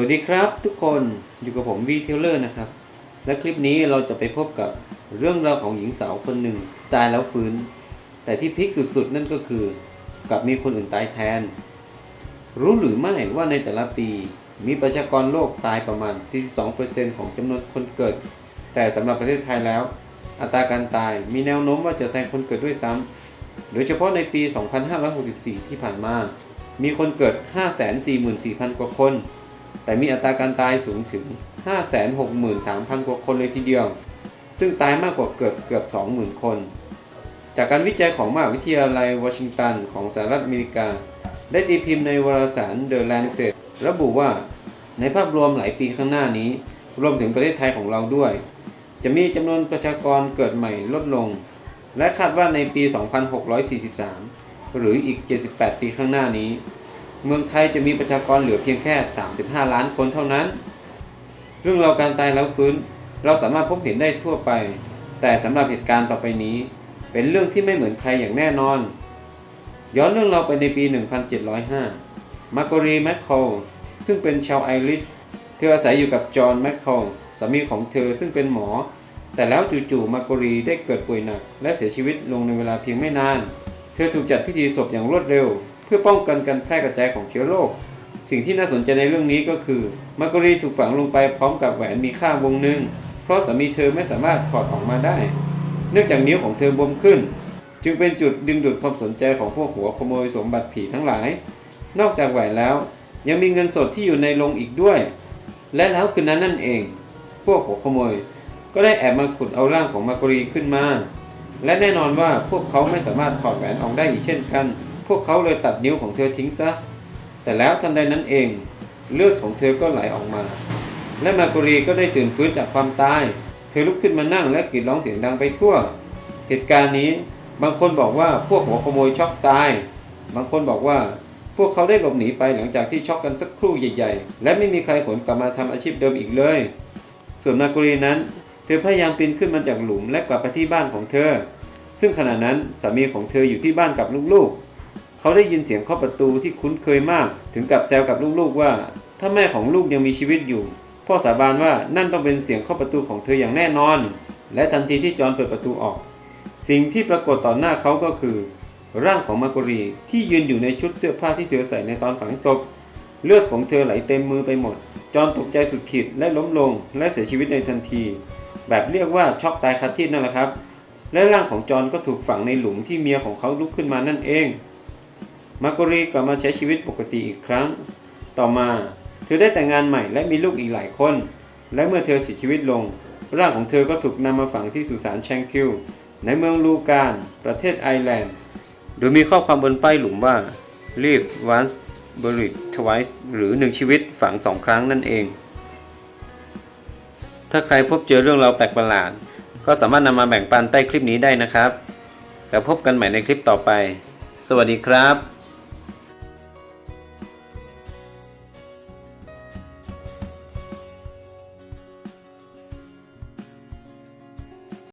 วัสดีครับทุกคนอยู่กับผมวีเทเลอร์นะครับ และคลิปนี้เราจะไปพบกับเรื่องราวของหญิงสาวคนหนึ่งตายแล้วฟื้น แต่ที่พลิกสุดๆ นั่นก็คือ กลับมีคนอื่นตายแทน รู้หรือไม่ว่าในแต่ละปีมีประชากรโลกตายประมาณ 42%ของจำนวนคนเกิด แต่สำหรับประเทศไทยแล้ว อัตราการตายมีแนวโน้มว่าจะแซงคนเกิดด้วยซ้ำโดยเฉพาะในปี 2564 ที่ผ่านมา มีคนเกิด 544,000 กว่าคน แต่มีอัตราการตายสูงถึง 563,000 กว่าคนเลยทีเดียว ซึ่งตายมากกว่าเกือบเกือบ 20,000 คน จากการวิจัยของมหาวิทยาลัยวอชิงตันของสหรัฐอเมริกา ได้ตีพิมพ์ในวารสาร The Lancet ระบุว่าในภาพรวมหลายปีข้างหน้านี้ รวมถึงประเทศไทยของเราด้วย จะมีจำนวนประชากรเกิดใหม่ลดลง และคาดว่าในปี 2643 หรืออีก 78 ปีข้างหน้านี้ เมืองไทยจะมีประชากรเหลือเพียงแค่ 35 ล้านคนเท่านั้น เรื่องราวการตายแล้วฟื้น เราสามารถพบเห็นได้ทั่วไป แต่สำหรับเหตุการณ์ต่อไปนี้ เป็นเรื่องที่ไม่เหมือนใครอย่างแน่นอน ย้อนเรื่องเราไปในปี 1705 มาร์กรีแมคโคลซึ่งเป็นชาวไอริชเธออาศัยอยู่กับจอห์นแมคโคลสามีของเธอซึ่งเป็นหมอ แต่แล้วจู่ๆมาร์กรีได้เกิดป่วยหนัก และเสียชีวิตลงในเวลาเพียงไม่นาน เธอถูกจัดพิธีศพอย่างรวดเร็ว เพื่อป้องกันการแพร่กระจายของเชื้อโรค สิ่งที่น่าสนใจในเรื่องนี้ก็คือมาร์กรีถูกฝังลงไปพร้อมกับแหวนมีค่าวงหนึ่ง เพราะสามีเธอไม่สามารถถอดออกมาได้ เนื่องจากนิ้วของเธอบวมขึ้น จึงเป็นจุดดึงดูดความสนใจของพวกหัวขโมยสมบัติผีทั้งหลาย นอกจากแหวนแล้ว ยังมีเงินสดที่อยู่ในโรงอีกด้วย และแล้วคืนนั้นนั่นเอง พวกหัวขโมย ก็ได้แอบมาขุดเอาร่างของมาร์กรีขึ้นมา และแน่นอนว่าพวกเขาไม่สามารถถอดแหวนออกได้อีกเช่นกัน พวกเขาเลยตัดนิ้วของเธอทิ้งซะ แต่แล้วทันใดนั้นเอง เลือดของเธอก็ไหลออกมา และมาร์กรีก็ได้ตื่นฟื้นจากความตาย เธอลุกขึ้นมานั่งและกรีดร้องเสียงดังไปทั่ว เหตุการณ์นี้บางคนบอกว่าพวกหัวขโมยช็อกตาย บางคนบอกว่าพวกเขาได้หลบหนีไปหลังจากที่ช็อกกันสักครู่ใหญ่ๆ และไม่มีใครขนกลับมาทำอาชีพเดิมอีกเลย ส่วนมาร์กรีนั้น เธอพยายามปีนขึ้นมาจากหลุมและกลับไปที่บ้านของเธอ ซึ่งขณะนั้นสามีของเธออยู่ที่บ้านกับลูกๆ เขาได้ยินเสียงเคาะประตูที่คุ้นเคยมาก ถึงกับแซวกับลูกๆว่า ถ้าแม่ของลูกยังมีชีวิตอยู่ พ่อสาบานว่านั่นต้องเป็นเสียงเคาะประตูของเธออย่างแน่นอน และทันทีที่จอห์นเปิดประตูออก สิ่งที่ปรากฏต่อหน้าเขาก็คือ ร่างของมาร์กรีที่ยืนอยู่ในชุดเสื้อผ้าที่เธอใส่ในตอนฝังศพ เลือดของเธอไหลเต็มมือไปหมด จอห์นตกใจสุดขีดและล้มลง และเสียชีวิตในทันที แบบเรียกว่าช็อกตายคาที่นั่นแหละครับ และร่างของจอห์นก็ถูกฝังในหลุมที่เมียของเขาลุกขึ้นมานั่นเอง มาร์กรีกลับมาใช้ชีวิตปกติอีกครั้ง ต่อมาเธอได้แต่งงานใหม่และมีลูกอีกหลายคน และเมื่อเธอเสียชีวิตลง ร่างของเธอก็ถูกนำมาฝังที่สุสานแชงคิลในเมืองลูการประเทศไอร์แลนด์ โดยมีข้อความบนป้ายหลุมว่า live once buried twice หรือหนึ่งชีวิตฝังสองครั้งนั่นเอง ถ้าใครพบเจอเรื่องราวแปลกประหลาด ก็สามารถนำมาแบ่งปันใต้คลิปนี้ได้นะครับ แล้วพบกันใหม่ในคลิปต่อไป สวัสดีครับ